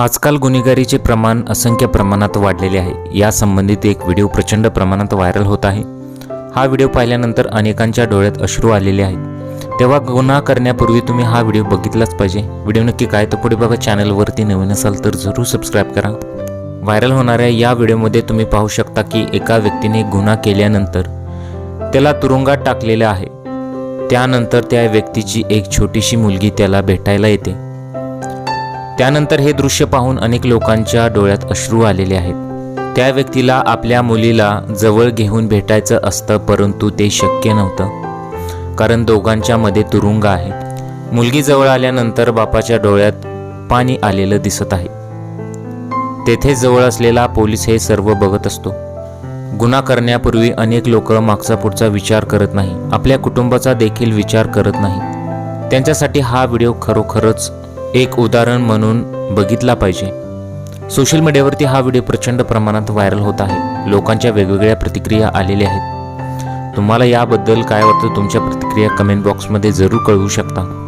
आजकाल गुन्हेगारीचे प्रमाण असंख्य प्रमाणात वाढलेले आहे. या संबंधित एक व्हिडिओ प्रचंड प्रमाणात व्हायरल होत आहे. हा व्हिडिओ पाहिल्यानंतर अनेकांच्या डोळ्यात अश्रू आलेले आहेत. तेव्हा गुन्हा करण्यापूर्वी तुम्ही हा व्हिडिओ बघितलाच पाहिजे. व्हिडिओ नक्की काय तर पुढे बघा. चॅनलवरती नवीन असाल तर जरूर सबस्क्राईब करा. व्हायरल होणाऱ्या या व्हिडिओमध्ये तुम्ही पाहू शकता की एका व्यक्तीने गुन्हा केल्यानंतर त्याला तुरुंगात टाकलेलं आहे. त्यानंतर त्या व्यक्तीची एक छोटीशी मुलगी त्याला भेटायला येते. त्यानंतर हे दृश्य पाहून अनेक लोकांच्या डोळ्यात अश्रू आलेले आहेत. त्या व्यक्तीला आपल्या मुलीला जवळ घेऊन भेटायचं असतं परंतु ते शक्य नव्हतं. कारण दोघांच्या मध्ये तुरुंग आहे. मुलगी जवळ आल्यानंतर बापाच्या डोळ्यात पाणी आलेलं दिसत आहे. तेथे जवळ असलेला पोलीस हे सर्व बघत असतो. गुन्हा करण्यापूर्वी अनेक लोक मागचा पुढचा विचार करत नाही. आपल्या कुटुंबाचा देखील विचार करत नाही. त्यांच्यासाठी हा व्हिडिओ खरोखरच एक उदाहरण म्हणून बघितला पाहिजे. सोशल मीडियावरती हा व्हिडिओ प्रचंड प्रमाणात व्हायरल होत आहे. लोकांच्या वेगवेगळ्या प्रतिक्रिया आलेल्या आहेत. तुम्हाला याबद्दल काय वाटतं? तुमच्या प्रतिक्रिया कमेंट बॉक्समध्ये जरूर कळवू शकता.